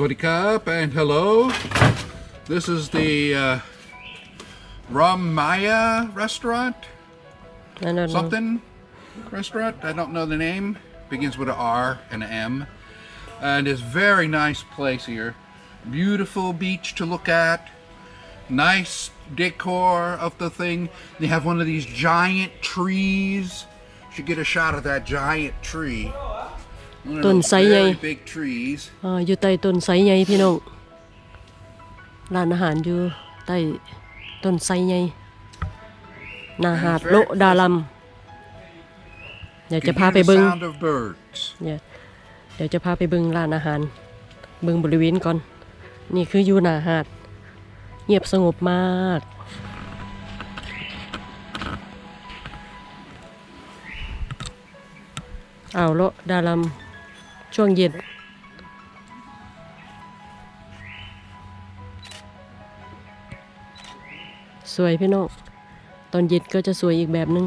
Swaddy Cup and hello. This is the uh, Rum Maya restaurant, I don't know something restaurant. I don't know the name. Begins with a R and an M. And it's very nice place here. Beautiful beach to look at. Nice decor of the thing. They have one of these giant trees. Should get a shot of that giant tree. One of ต้น those ไซใหญ่ very big trees. อ่าอยู่ใต้ต้นไทรใหญ่พี่น้องร้านอาหารอยู่ใต้ต้นไทรใหญ่หนาหาดโละดาลัมเดี๋ยวจะ You พา hear ไป the เบิง sound of birds. เนี่ยเดี๋ยวจะพาไปเบิงร้านอาหาร เบิงบริเวณก่อน นี่คืออยู่หนาหาด เงียบสงบมากอ่าวโละดาลัม ช่วงเย็น สวยพี่น้องตอนเย็นก็จะสวยอีกแบบหนึง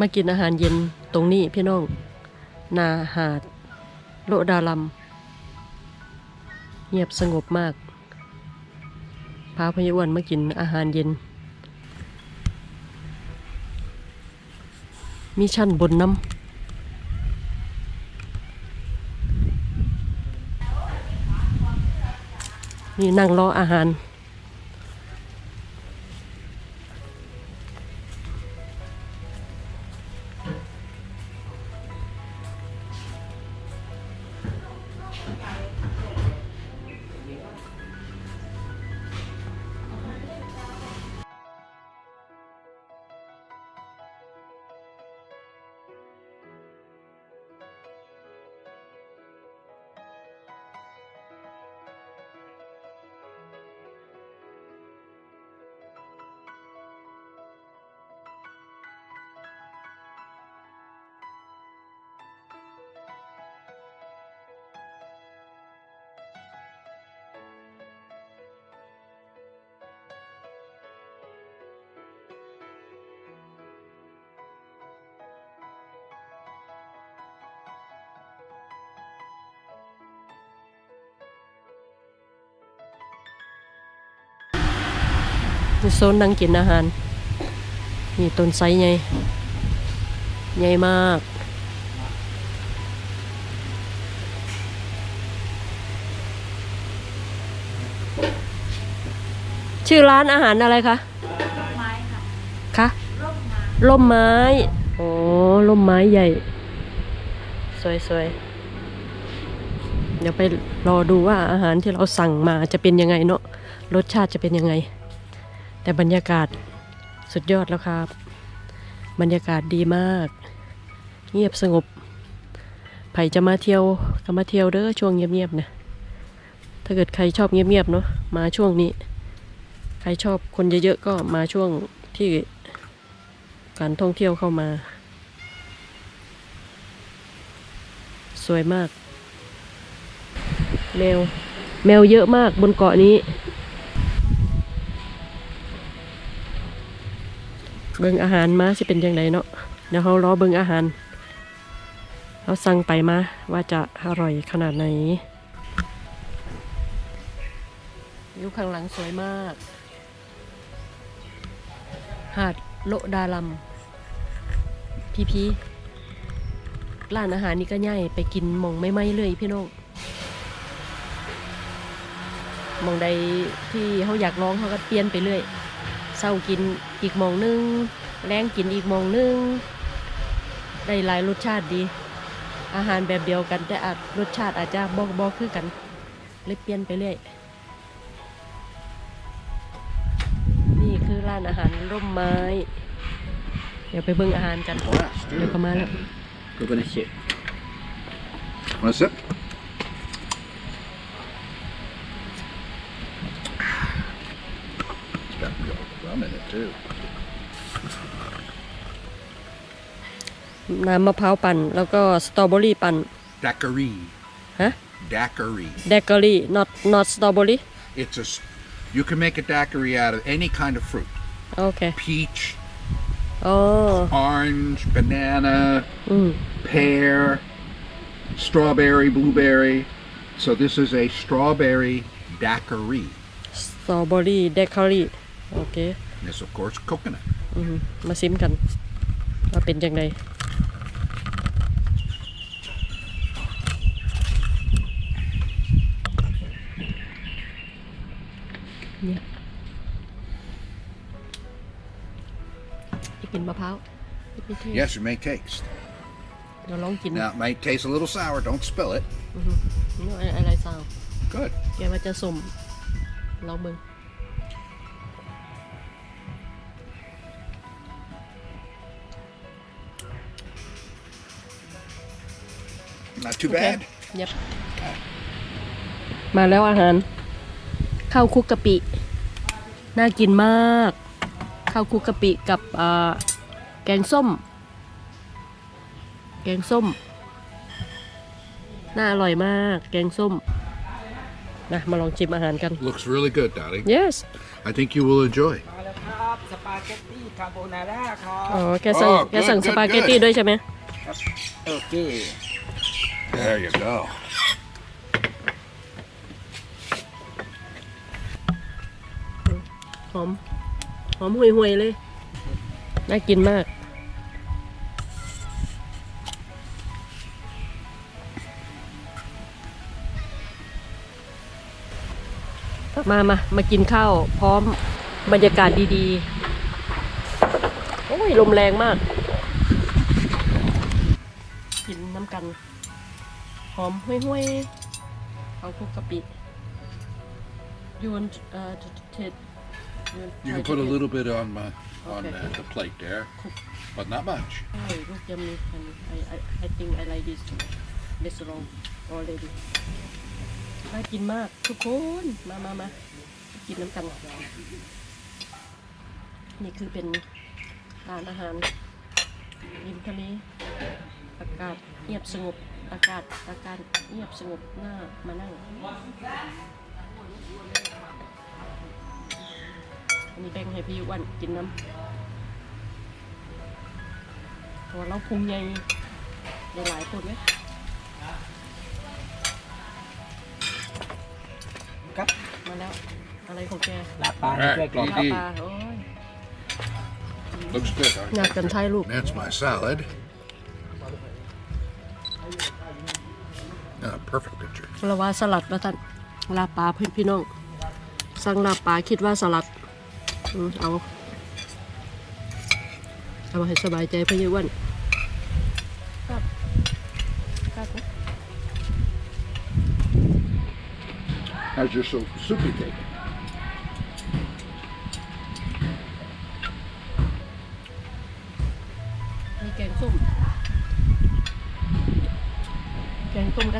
มากินอาหารเย็นตรงนี้พี่น้อง นาหาด โลดาลัมเงียบสงบมาก พาพยาอ้วนมากินอาหารเย็น มีชั้นบนน้ำนี่นั่งรออาหาร โซนนั่งกินอาหาร นี่ต้นไทรใหญ่ใหญ่มากชื่อร้านอาหารอะไรคะไม้ค่ะ คะ ร่มไม้ล่มไม้โอ้ล่มไม้ใหญ่ สวยๆ เดี๋ยวไปรอดูว่าอาหารที่เราสั่งมาจะเป็นยังไงเนาะ รสชาติจะเป็นยังไง แต่บรรยากาศสุดยอดแล้วครับ บรรยากาศดีมาก เงียบสงบไผ่จะมาเที่ยวก็มาเที่ยวเด้อช่วงเงียบๆนะถ้าเกิดใครชอบเงียบๆเนาะมาช่วงนี้ ใครชอบคนเยอะๆก็มาช่วงที่การท่องเที่ยวเข้ามา สวยมาก แมว แมวเยอะมากบนเกาะนี้ เบิ่งอาหารมาสิเป็นยังไงเนาะเดี๋ยวเขารอเบิ่งอาหารเราสั่งไปมาว่าจะอร่อยขนาดไหนวิวข้างหลังสวยมาก หาดโลดาลัมพี่พีร้านอาหารนี่ก็ง่ายไปกินมองไม่ไหมเลยพี่น้องมองใดที่เขาอยากลองเขาก็เปลี่ยนไปเรื่อยเศร้ากิน อีกมองนึง แรงกินอีกมองนึง ได้หลายรสชาติดี อาหารแบบเดียวกันแต่อาจรสชาติอาจจะบอกบอกคือกันเลยเปลี่ยนไปเรื่อย นี่คือร้านอาหารร่มไม้ เดี๋ยวไปเบิ่งอาหารกัน เดี๋ยว dude. ก็มาแล้ว Coconut shake. Want a sip? rum in it too. น้ำมะพร้าวปั่น แล้วก็สตรอเบอรี่ปั่น Daiquiri. ฮะ Daiquiri. เดกอรี่ not not strawberry It's a. s- You can make a daiquiri out of any kind of fruit. โอเค Peach, อ๋อ orange, banana, อืม pear, strawberry, blueberry. So this is a strawberry daiquiri. สตรอเบอรี่เดกอรี่โอเค This, of course, coconut. อืมมาซิมกันว่าเป็นยังไงเนี่ยจะกินมะพร้าวไม่เป็นเทศ Yes, you may taste. เราลองกิน Now, it might taste a little sour. Don't spill it. นี่อะไรอะไรซาว Good. แกว่าจะสมลองเบิ่ง Not too โอเค bad. ยับมาแล้วอาหารข้าวคลุกกะปิ น่ากินมากข้าวคลุกกะปิกับอ่าแกงส้ม แกงส้ม น่าอร่อยมาก แกงส้มนะมาลองชิมอาหารกัน Looks really good, darling. yes I think you will enjoy. มาแล้วครับสปาเกตตี้คาโบนาร่าครับอ๋อแกสั่งอ๋อแกสั่ง good, ส good, ปาเกตตี้ good. ด้วยใช่ไหมโอเค There you go. หอมหอมห่วยๆเลยน่ากินมาก มามา มากินข้าว พร้อมบรรยากาศดีๆ โอ้ย ลมแรงมาก กินน้ำกัน อมห้วยๆเอาคลุกกะปิ You want uh, to to take you want You try can to put a take- little bit on my on Okay. uh, the plate there, but not much. Oh, look yummy. And I, I, I think I like this restaurant already. น่ากินมากทุกคน มามามากินน้ำกันนี่คือเป็นร้านอาหารริมทะเลอากาศเงียบสงบ อากาศอากาศเงียบสงบน่ามานั่งอันนี้แบ่งให้พี่อ้วันกินน้ำตัวเราพุงใหญ่ได้หลายคนไหมครับมาแล้ว อะไรของแกลาปลาด้วยกรอบปลาดีปลาโอ้ย Looks good. darling. อยากกันถ่ายรูป That's my salad. Ah, perfect picture. เราว่าสลัดแล้วท่านลาบปลาเพื่อนพี่น้อง สั่งลาบปลาคิดว่าสลัดอืมเอา เอาให้สบายใจพี่อ้วันครับครับนะ How's your soup, soupy cake?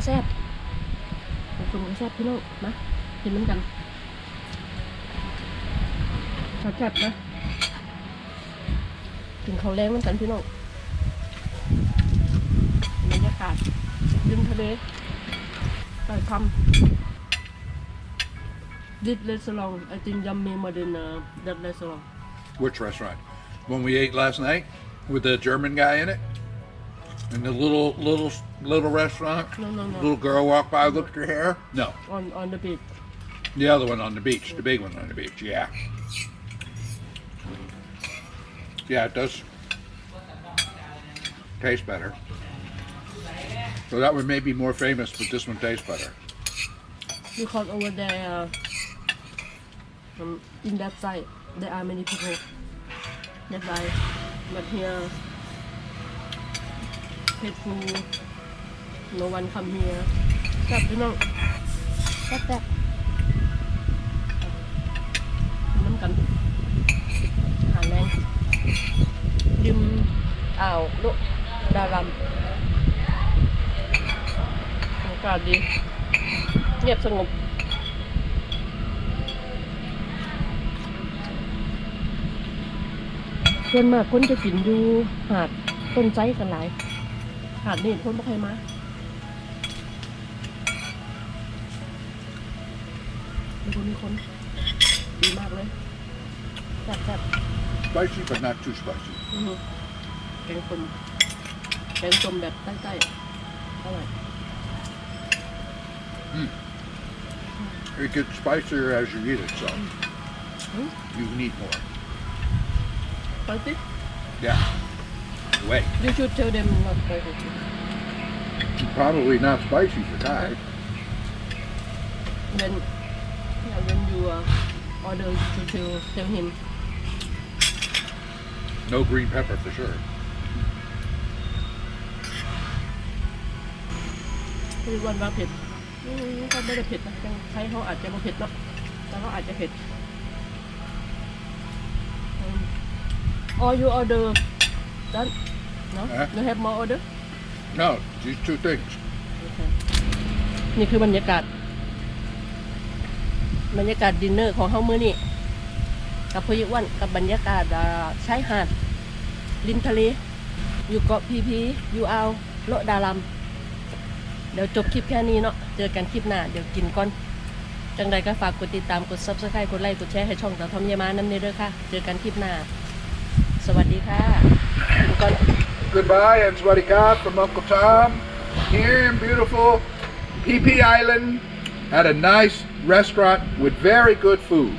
ระแซบแกงส้มกระแซบพี่น้องมากินน้ำกันกระแซบนะกินข้าวแรงน้ำกันพี่น้องบรรยากาศริมทะเลใต้คำ This restaurant I think yummy more than uh, that restaurant Which restaurant? One we ate last night with the German guy in it, and the little little little restaurant. No, no, no. Little girl walked by, looked at her hair. No, on on the beach the other one on the beach, the big one on the beach. Yeah. Yeah, it does taste better. So that one may be more famous, but this one tastes better. because over there um, in that side there are many people that buy but here faithful no one come here แซ่บพี่น้องแซ่บแซ่บกินน้ำกันอาหารแรงริมอ่าวโลดารัมอากาศดีเงียบสงบส่วนมากคนจะกินอยู่หาดต้นไซกันหลายหาดนี่คนไม่เคยมา มีคนมีคนดีมากเลยแซ่บแซ่บ Spicy, but not too spicy. อือหือแกงส้มแกงส้มแบบใต้ๆอร่อย It gets spicier as you eat it, so Hmm? you need more. ไปสิ Yeah. Wait. you should tell them not spicy Probably not spicy for Thai. when yeah, when you uh, order you should tell tell him No green pepper for sure. คือวันว่าเผ็ดอืมก็ไม่ได้เผ็ดนะยังใช้เขาอาจจะไม่เผ็ดเนาะแต่เขาอาจจะเผ็ดอืม or you order that no Huh? you have more order No, these two things. นี่คือบรรยากาศ บรรยากาศดินเนอร์ของเฮามื้อนี้กับพยิวันกับบรรยากาศชายหาดริมทะเล อยู่เกาะพีพีอยู่อ่าวโลดาลัมเดี๋ยวจบคลิปแค่นี้เนาะเจอกันคลิปหน้าเดี๋ยวกินก่อน จังใดก็ฝากกดติดตามกด subscribe กดไลค์กดแชร์ให้ช่องตาทอมยามานั่นเด้อค่ะ เจอกันคลิปหน้า สวัสดีค่ะกินก่อน Goodbye and Swadika from Uncle Tom here in beautiful PP Island at a nice restaurant with very good food.